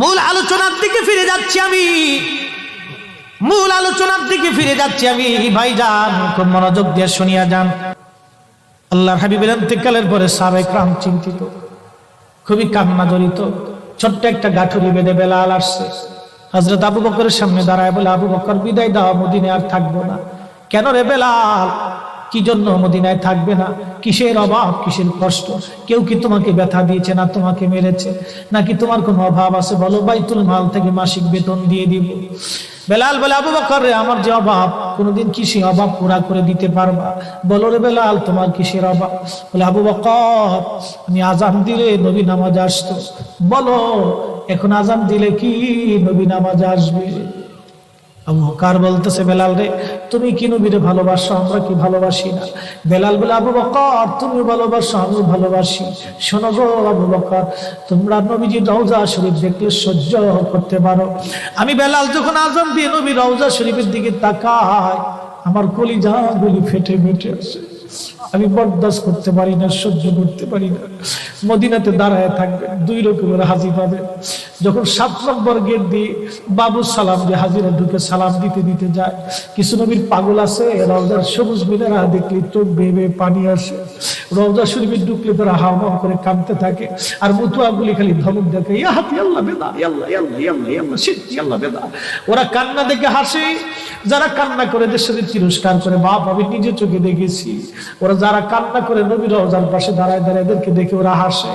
মূল আলোচনার দিকে ফিরে যাচ্ছি আমি। মূল আলোচনার দিকে ফিরে যাচ্ছি আমি। ভাইজান, খুব মনোযোগ দিয়ে শুনিয়া যান। আল্লাহ হাবিবের অন্তেকালের পরে সাবেক রাম চিন্তিত, খুবই কান্না জড়িত। ছোট্ট একটা গাঠুরি বেঁধে বেলাল আসছে। হজরত আবু বকরের সামনে দাঁড়ায় বলে, আবু বকর, বিদায় দাও মদিনে আর থাকব না। কেন রে বেলাল? কি জন্য মদিনায় থাকবে না? কিসের অভাব? কিসের কষ্ট? কেউ কি তোমাকে ব্যথা দিয়েছে না তোমাকে মেরেছে? নাকি তোমার কোনো অভাব আছে? বলো, বাইতুল মাল থেকে মাসিক বেতন দিয়ে দিব। বেলাল বলে, আবু বকর রে, আমার যে অভাব, কোনোদিন কিসে অভাব পুরা করে দিতে পারবা? বলো রে বেলাল, তোমার কিসের অভাব? বলে, আবু বকর, আমি আজান দিলে নবী নামাজ আসতো। বলো, এখন আজান দিলে কি নবী নামাজ আসবে? আবু বকর বলতেছে বেলাল রে, তুমি কি নবীরে ভালোবাসো? আমরা কি ভালোবাসি না? বেলাল বলে, আবু বকর তুমি ভালোবাসো আমি ভালোবাসি। শোনো গো আবু বকর, তোমরা নবীজি রওজা শরীফ দেখলে সহ্য করতে পারো। আমি বেলাল যখন আজম দিয়ে নবী রওজা শরীফের দিকে তাকাই, আমার কলিজা গুলি ফেটে ফেটে আসে আমি বরদাস্ত করতে পারি না, সহ্য করতে পারি না। মদিনাতে দাঁড়ায় থাকবে, দুই রকমের হাজি পাবে। যখন সাত নম্বর গেট দিয়ে বাবু সালাম যে হাজিরা ঢুকে সালাম দিতে দিতে যায়, কিছু নবীর পাগল আছে, রওজার সবুজ মিনারা দেখলে চোখ বেয়ে পানি আসে। রওজা শরীফে ঢুকলে তারা হাওয়া করে কাঁদতে থাকে, আর মুতুয়াগুলি খালি ধমক দেখে ইয়া হাতি, আল্লাহ বেদা ইয়াল্লাহ ইয়াল্লাহ ইয়াল্লাহ ইয়াল্লাহ সিদ্ধি আল্লাহ বেদা। ওরা কান্না দেখে হাসে। যারা কান্না করে দেশের তিরস্কার করে, বাপ, আমি নিজে চোখে দেখেছি। ওরা যারা কান্না করে নবীর রওজার পাশে দাঁড়ায় দাঁড়ায় এদেরকে দেখে ওরা হাসে।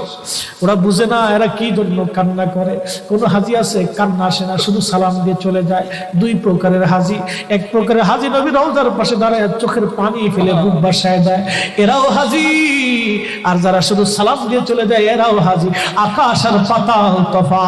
ওরা বুঝে না এরা কি জন্য কান্না করে। কোনো হাজি আছে? কান্না আসে না, শুধু সালাম দিয়ে চলে যায়। দুই প্রকারের হাজি। এক প্রকারের হাজি নবীর রওজার পাশে দাঁড়ায়, চোখের পানি ফেলে বুক বাসায় দেয়। এরাও হাজি। আর যারা শুধু সালাম দিয়ে চলে যায়, এরাও হাজি। আকাশ আর পাতাল তফা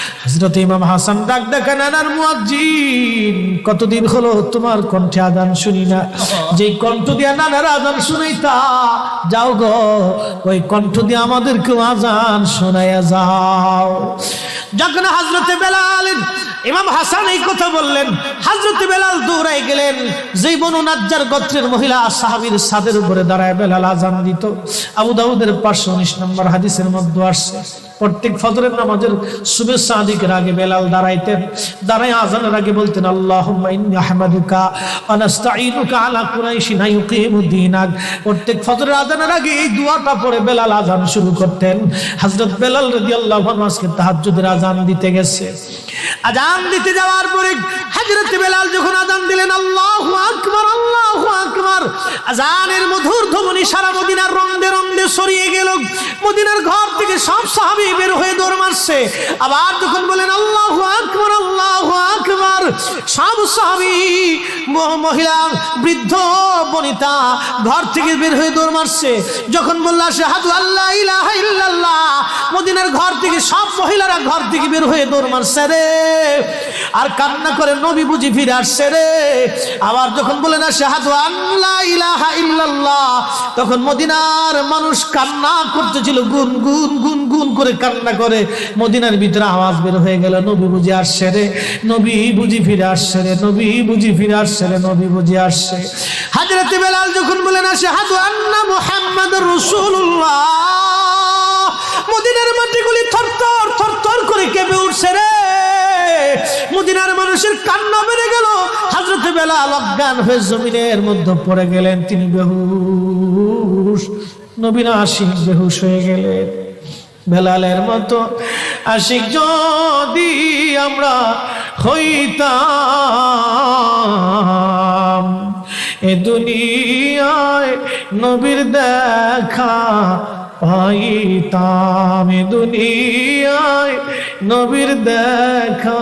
হজরত ইমাম হাসান ডাক দেখা নানার মুয়াজ্জিন, কতদিন হলো তোমার কণ্ঠে আদান শুনি না? যে কণ্ঠ দিয়া নানার আদান শুনাইতা, যাও গো, ওই কণ্ঠ দিয়ে আমাদেরকেও আজান শোনাইয়া যাও। যখন হজরতে বেলাল, ইমাম হাসান এই কথা বললেন হজরতে বেলাল দৌড়াই গেলেন। যেই বনু নাজ্জার গোত্রের মহিলা সাহাবীর সাদের উপরে দাঁড়ায় বেলাল আজান দিত। আবু দাউদের পাঁচশো উনিশ নম্বর হাদিসের মধ্যে আসছে প্রত্যেক ফজরের নামাজের শুভেচ্ছা আদিকের আগে বেলাল দাঁড়াইতেন দাঁড়াই আজানের আগে বলতেন প্রত্যেক ফজরের আজানের আগে এই বেলাল আজান শুরু করতেন। বেলাল আজকে আজান দিতে গেছে। আজান দিতে যাওয়ার পরে হযরত বেলাল যখন আজান দিলেন, আল্লাহু আকবার আজানের মধুর ধ্বনি সারা মদিনার রন্দে রন্দে ছড়িয়ে গেল। মদিনার ঘর থেকে সব সাহাবী বের হয়ে দৌড় আবার যখন বলেন, আল্লাহ আকবর আল্লাহ আকবর। সব স্বামী মহিলা, বৃদ্ধ, বনিতা ঘর থেকে বের হয়ে দৌড় মারছে। যখন বললা হাত আল্লাহ ইলাহা ইল্লাল্লাহ। মদিনার ঘর থেকে সব মহিলারা ঘর থেকে বের হয়ে দৌড় মারছে রে। আর কান্না করে নবী বুঝি ফিরে আসছে রে। আবার যখন বলে না শাহাদু আল্লাহ ইলাহা তখন মদিনার মানুষ কান্না করতেছিল, গুন গুন গুন গুন করে কান্না করে। মদিনার ভিতরে আওয়াজ বের হয়ে গেল, নবী বুঝি আসছে রে, নবী বুঝি ফিরে আসছে রে, নবী বুঝি ফিরে আসছে রে, নবী বুঝি আসছে। হাজরতে বেলাল যখন বলেন আসে হাদু আন্না মুহাম্মদ রসুল্লাহ মদিনার মাটিগুলি থরথর থরথর করে কেঁপে উঠছে রে। মদিনার মানুষের কান্না বেড়ে গেল। হাজরতে বেলা অজ্ঞান হয়ে জমিনের মধ্যে পড়ে গেলেন। তিনি বেহুশ, নবীন আশিক বেহুশ হয়ে গেলেন। বেলালের মতো আশিক, যদি আমরা হইতাম এ দুনিয়ায় নবীর দেখা পাইতাম, এ দুনিয়ায় নবীর দেখা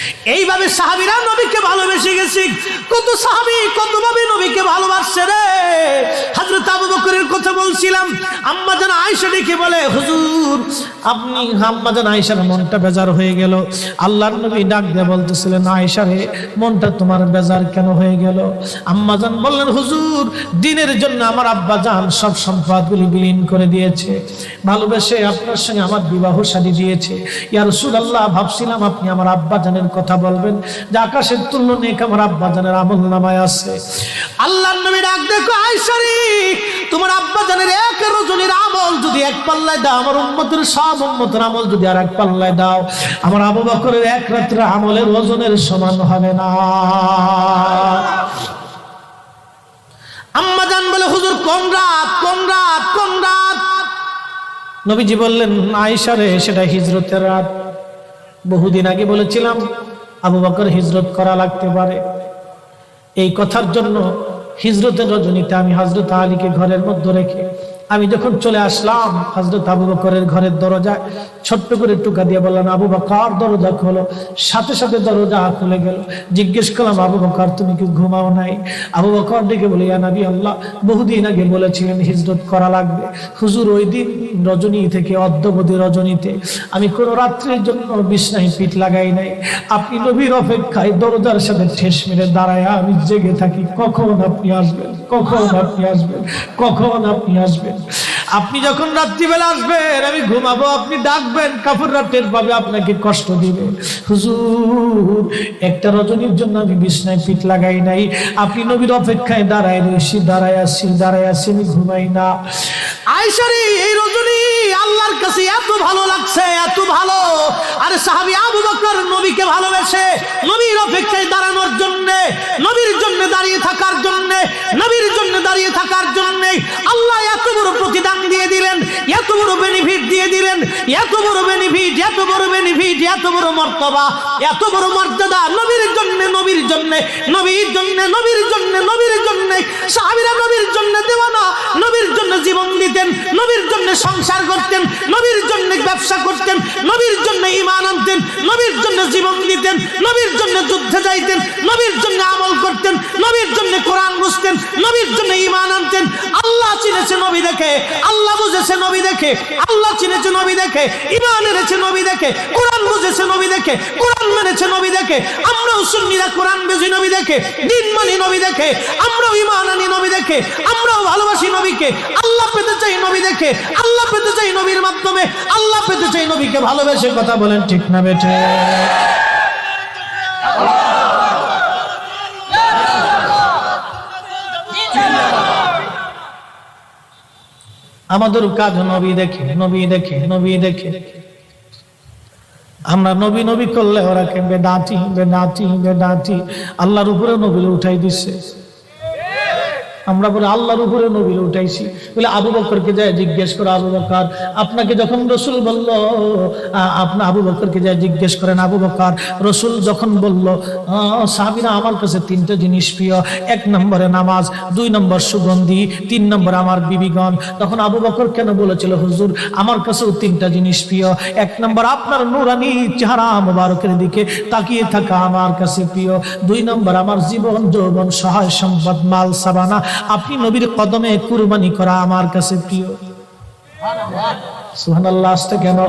এইভাবে সাহাবিরা নবীকে ভালোবেসে গেছে। কত সাহাবি কত ভাবে নবীকে ভালোবাসছে রে। হযরত আবু বকরের কথা বলছিলাম, আম্মা জান আয়েশা ডেকে বলে, হুজুর, আপনি, আম্মা জান আয়েশার মনটা বেজার হয়ে গেল। আল্লাহর নবী ডাক দিয়ে বলতেছিলেন, আয়েশা রে, মনটা তোমার বেজার কেন হয়ে গেল? আম্মা জান বললেন, হুজুর, দিনের জন্য আমার আব্বা জান সব সম্পদগুলি বিলীন করে দিয়েছে। ভালোবেসে আপনার সঙ্গে আমার বিবাহ শাদী দিয়েছে। ইয়া রাসূলুল্লাহ, ভাবছিলাম আপনি আমার আব্বা জানের কথা বলবেন যে আকাশের তুল্য নেক আমার আব্বা জানের আমল নামায় আছে। আল্লাহর নবী ডাক, দেখো আয়সারি, তোমার আব্বা জানের এক রজনীর আমল যদি এক পাল্লায় দাও, আমার উম্মতের সব উম্মতের আমল যদি আর এক পাল্লায় দাও, আমার আবু বকরের এক রাত্রে আমলের ওজনের সমান হবে না। আম্মা জান বলে, হুজুর কোন রাত কোন রাত কোন রাত নবীজি বললেন আয়েশা সেটা হিজরতের রাত। বহুদিন আগে বলেছিলাম আবু বকর হিজরত করা লাগতে পারে। এই কথার জন্য হিজরতের রজনীতে আমি হজরত আলীকে ঘরের মধ্যে রেখে আমি যখন চলে আসলাম হজরত আবু বকরের ঘরের দরজায় ছোট্ট করে টুকা দিয়ে বললাম, আবু বকর, দরজা খোলো। সাথে সাথে দরজা খুলে গেল। জিজ্ঞেস করলাম, আবু বকর, তুমি কি ঘুমাও নাই? আবু বকর ডেকে বলে নবী আল্লাহ, বহুদিন আগে বলেছিলেন হিজরত করা লাগবে। হুজুর ওই দিন রজনী থেকে, অদ্যবধি রজনীতে। আমি কোনো রাত্রির জন্য বিছনায় পিঠ লাগাই নাই। আপনি নবীর অপেক্ষায় দরজার সাথে ঠেস মেরে দাঁড়ায় আমি জেগে থাকি। কখন আপনি আসবেন? কখন আপনি আসবেন? কখন আপনি আসবেন? আপনি যখন রাত্রিবেলা আসবেন, আমি ঘুমাবো, আপনি ডাকবেন কাপড় রাতের পাবে আপনাকে কষ্ট দিবে। হুজুর, একটা রজনীর জন্য আমি বিছনায় পিঠ লাগাই নাই। আপনি নবীর অপেক্ষায় দাঁড়ায় রয়েছি দাঁড়ায় আসছি দাঁড়ায় আসছি আমি ঘুমাই না। আয়সারি, এই রজনী আল্লাহর কাছে এত ভালো লাগছে, এত ভালো। আরে সাহাবী আবু বকর নবীকে ভালোবেসে নবীর অপেক্ষায় দাঁড়ানোর জন্য, নবীর জন্য দাঁড়িয়ে থাকার জন্য, নবীর জন্য দাঁড়িয়ে থাকার জন্য আল্লাহ এত বড় প্রতিদান দিয়ে দিলেন, এত বড় বেনিফিট দিয়ে দিলেন, এত বড় বেনিফিট এত বড় বেনিফিট এত বড় মর্তবা, এত বড় মর্যাদা নবীর জন্য নবীর জন্য নবীর জন্য নবীর জন্য নবীর জন্য, সাহাবীরা নবীর জন্য দেওয়ানা, নবীর জন্য জীবন দিতেন, নবীর জন্য সংসার করতেন, নবীর জন্য ব্যবসা করতেন, নবীর ইমান আনতেন, নবীর জন্য জীবন দিতেন, নবীর জন্য যুদ্ধে যাইতেন, নবীর জন্য আমল করতেন, নবীর জন্য কোরআন বুঝতেন, নবীর জন্য ইমান আনতেন। আল্লাহ চিনেছে নবী দেখে, আল্লাহ বুঝেছে নবী দেখে, আল্লাহ চিনেছে নবী দেখে ইমান এনেছে নবী দেখে, কোরআন বুঝেছে নবী দেখে, কোরআন মেনেছে নবী দেখে, আমরাও সুন্নিরা কোরআন বুঝি নবী দেখে, দিন নবী দেখে, আমরাও ইমান নবী দেখে, আমরাও ভালোবাসি নবীকে। আল্লাহ পেতে চাই নবী দেখে, আল্লাহ পেতে চাই নবীর মাধ্যমে। আল্লাহ পেতে চাই নবীকে ভালোবেসে কথা বলেন, ঠিক না বেঠে? আমাদের কাজ নবী দেখে নবী দেখে নবী দেখে। আমরা নবী নবী করলে ওরা কে বেদাতি বেদাতি বেদাতি আল্লাহর উপরে নবীলে উঠাই দিচ্ছে আমরা বলে আল্লাহর উপরে নবীল উঠাইছি। বলে আবু বকরকে যায় জিজ্ঞেস করো, আবু বকর, আপনাকে যখন রসুল বলল আপনি, আবু বকরকে যায় জিজ্ঞেস করেন, আবু বকর, রসুল যখন বলল সাহাবীরা আমার কাছে তিনটা জিনিস প্রিয়, এক নম্বরে নামাজ, দুই নম্বর সুগন্ধি, তিন নম্বর আমার বিবিগণ। তখন আবু বকর কেন বলেছিল, হুজুর, আমার কাছেও তিনটা জিনিস প্রিয়। এক নম্বর, আপনার নুরানি চেহারা মোবারকের দিকে তাকিয়ে থাকা আমার কাছে প্রিয়। দুই নম্বর, আমার জীবন, যৌবন, সহায় সম্পদ, মাল, সাবানা আপনি নবীর কদমে কুরবানি করা আমার কাছে প্রিয়। সুহান আল্লাহ আসতে কেন?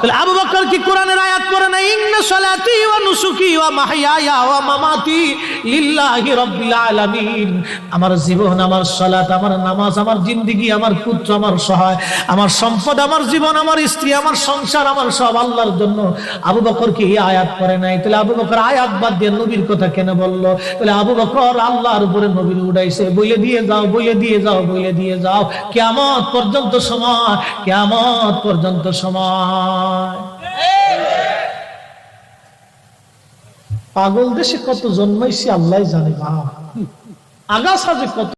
তাহলে আবু বকর কি কোরআনের আয়াত পড়ে না, ইন্না সালাতি ওয়া নুসুকি ওয়া মাহইয়ায়া ওয়া মামাতি লিল্লাহি রাব্বিল আলামিন। আমার জীবন, আমার সালাত, আমার নামাজ, আমার জিন্দেগি, আমার পুত্র, আমার সহায়, আমার সম্পদ, আমার জীবন, আমার স্ত্রী, আমার সংসার, আমার সব আল্লাহর জন্য। আবু বকর কি আয়াত পড়ে নাই? তাহলে আবু বকর আয়াত বাদ দিয়ে নবীর কথা কেন বলল? তাহলে আবু বকর আল্লাহর উপরে নবীর উড়াইছে বলে দিয়ে যাও বলে দিয়ে যাও বলে দিয়ে যাও। কিয়ামত পর্যন্ত সময়, কিয়ামত পর্যন্ত সময়। পাগল দেশে কত জন্মাইছি আল্লাহ জানে বা আগাছা যে কত